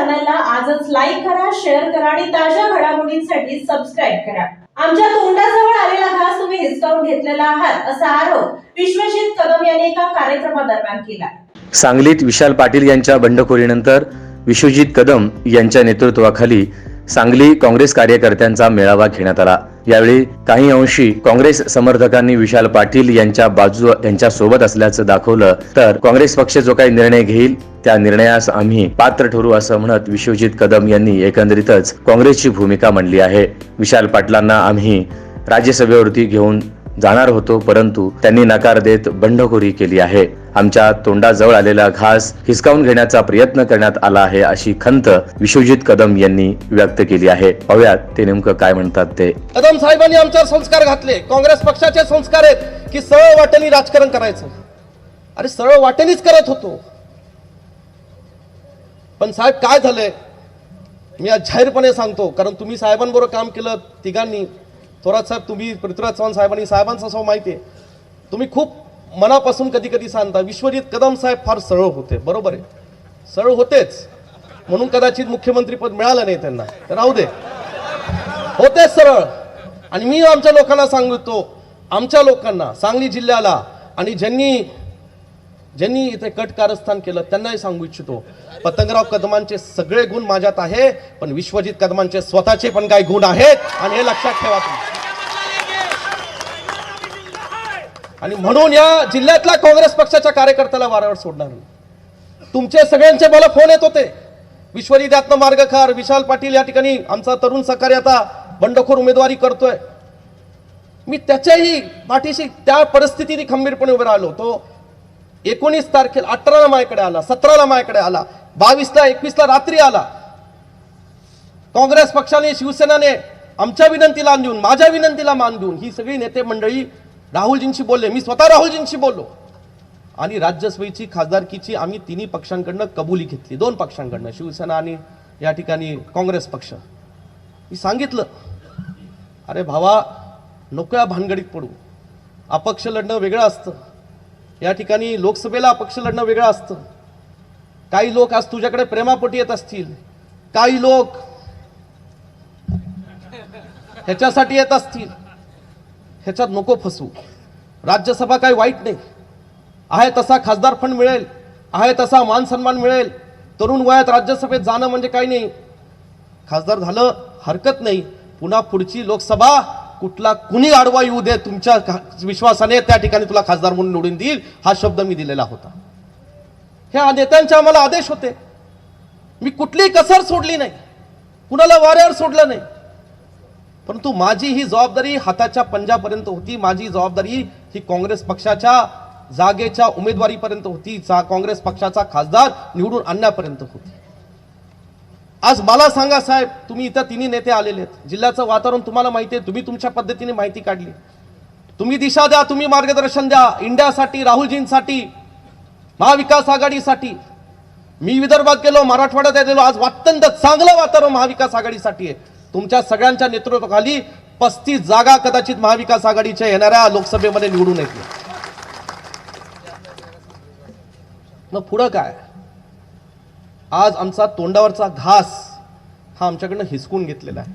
Like करा share करा आणि ताज्या घडामोडींसाठी सबस्क्राईब करा. आमच्या तोंडाजवळ आलेला घास तुम्ही हिसकावून घेतलेला आहात असा आरोप विश्वजित कदम यांनी एका कार्यक्रमादरम्यान केला. सांगलीत विशाल पाटील यांच्या बंडखोरीनंतर विश्वजित कदम यांच्या नेतृत्वाखाली सांगली काँग्रेस कार्यकर्त्यांचा मेळावा घेण्यात आला. यावेळी काही अंशी काँग्रेस समर्थकांनी विशाल पाटील यांच्या बाजू यांच्या सोबत असल्याचं दाखवलं. तर काँग्रेस पक्ष जो काही निर्णय घेईल त्या निर्णयास आम्ही पात्र ठरू असं म्हणत विश्वजित कदम यांनी एकंदरीतच काँग्रेसची भूमिका मांडली आहे. विशाल पाटलांना आम्ही राज्यसभेवरती घेऊन जाणार होतो परंतु त्यांनी नकार देत बंडखोरी केली आहे. आमच्या तोंडाजवळ आलेला घास हिसकावून घेण्याचा प्रयत्न करण्यात आला आहे अशी खंत विश्वजित कदम यांनी व्यक्त केली आहे. पाहुयात ते नेमकं काय म्हणतात ते. कदम साहेबांनी आमच्यावर संस्कार घातले. काँग्रेस पक्षाचे संस्कार आहेत की सरळ वाटेने राजकारण करायचं. अरे सरळ वाटेनेच करत होतो. पण साहेब काय झालंय? मी आज जाहीरपणे सांगतो कारण तुम्ही साहेबांबरोबर काम केलं तिघांनी. थोरात साहेब तुम्ही पृथ्वीराज चव्हाण साहेबांनी साहेबांचा सो माहिती आहे. तुम्ही खूप मनापासून कधी कधी सांगता विश्वजित कदम साहेब फार सरळ होते. बरोबर आहे. सरळ होतेच. म्हणून कदाचित मुख्यमंत्री पद मिळालं नाही त्यांना. तर राहू दे. होतेच सरळ. आणि मी आमच्या लोकांना सांगतो आमच्या लोकांना सांगली जिल्ह्याला आणि ज्यांनी ज्यांनी इथे कट कारस्थान केलं त्यांनाही सांगू इच्छितो पतंगराव कदमांचे सगळे गुण माझ्यात आहे पण विश्वजित कदमांचे स्वतःचे पण काही गुण आहेत आणि हे लक्षात ठेवा तुम्ही. आणि म्हणून या जिल्ह्यातल्या काँग्रेस पक्षाच्या कार्यकर्त्याला वाऱ्यावर सोडणार नाही. तुमचे सगळ्यांचे मला फोन येत होते. विश्वजित मार्गकार विशाल पाटील या ठिकाणी आमचा तरुण सहकारी आता बंडखोर उमेदवारी करतोय. मी त्याच्याही पाठीशी त्या परिस्थितीने खंबीरपणे उभे राहिलो तो एकोणीस तारखेला अठराला माझ्याकडे आला सतराला माझ्याकडे आला बावीसला एकवीसला रात्री आला. काँग्रेस पक्षाने शिवसेनाने आमच्या विनंतीला मान देऊन माझ्या विनंतीला मान देऊन ही सगळी नेते मंडळी राहुलजींशी बोलले. मी स्वतः राहुलजींशी बोललो. आणि राज्यसभेची खासदारकीची आम्ही तिन्ही पक्षांकडनं कबुली घेतली. दोन पक्षांकडनं शिवसेना आणि या ठिकाणी काँग्रेस पक्ष. मी सांगितलं अरे भावा नको या भानगडीत पडू. अपक्ष लढणं वेगळं असतं. या ठिकाणी लोकसभेला अपक्ष लढणं वेगळं असतं. काही लोक आज तुझ्याकडे प्रेमापोटी येत असतील. काही लोक ह्याच्यासाठी येत असतील. ह्याच्यात नको फसू. राज्यसभा काही वाईट नाही. आहे तसा खासदार फंड मिळेल. आहे तसा मान सन्मान मिळेल. तरुण वयात राज्यसभेत जाणं म्हणजे काही नाही. खासदार झालं हरकत नाही. पुन्हा पुढची लोकसभा कुठला कुणी आडवा येऊ दे तुमच्या विश्वासाने त्या ठिकाणी तुला खासदार म्हणून निवडून देईल हा शब्द मी दिलेला होता. ह्या नेत्यांचे आम्हाला आदेश होते. मी कुठलीही कसर सोडली नाही. कुणाला वाऱ्यावर सोडलं नाही. परंतु माझी ही जबाबदारी हाताच्या पंजापर्यंत होती. माझी जबाबदारी ही काँग्रेस पक्षाच्या जागेच्या उमेदवारीपर्यंत होती. जा काँग्रेस पक्षाचा खासदार निवडून आणण्यापर्यंत होती. आज मला सांगा साहेब तुम्ही इथं तिन्ही नेते आलेले आहेत. जिल्ह्याचं वातावरण तुम्हाला माहिती आहे. तुम्ही तुमच्या पद्धतीने माहिती काढली तुम्ही दिशा द्या तुम्ही मार्गदर्शन द्या. इंडियासाठी राहुलजींसाठी महाविकास आघाडीसाठी. मी विदर्भात गेलो मराठवाड्यात गेलो. आज अत्यंत चांगलं वातावरण महाविकास आघाडीसाठी आहे. तुमच्या सगळ्यांच्या नेतृत्वाखाली पस्तीस जागा कदाचित महाविकास आघाडीच्या येणाऱ्या लोकसभेमध्ये निवडून येतील. मग पुढं काय? आज आमचा तोंडावरचा घास हा आमच्याकडनं हिसकून घेतलेला आहे.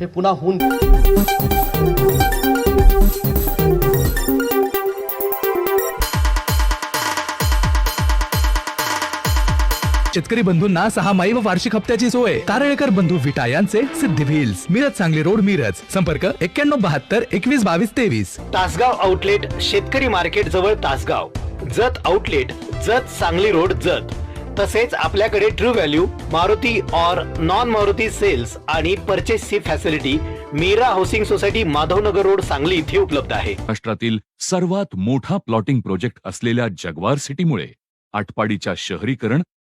हे पुन्हा होऊन शेतकरी बंधूंना सहा माई व वार्षिक हप्त्याची सोय. तारळेकर बंधू विटा यांचे सिद्धी व्हील्स. मिरज सांगली रोड मिरज. संपर्क एक्क्याण्णव बहात्तर एकवीस बावीस तेवीस. तासगाव आउटलेट शेतकरी मार्केट जवळ Tasgaon. Jat outlet Jat Sangli road Jat. तसेच आपल्याकडे True Value Maruti or non Maruti sales आणि परचेसची facility Meera housing society Madhavnagar road Sangli इथे उपलब्ध आहे. महाराष्ट्रातील सर्वात मोठा प्लॉटिंग प्रोजेक्ट असलेल्या जगवार सिटीमुळे आटपाडीच्या शहरीकरण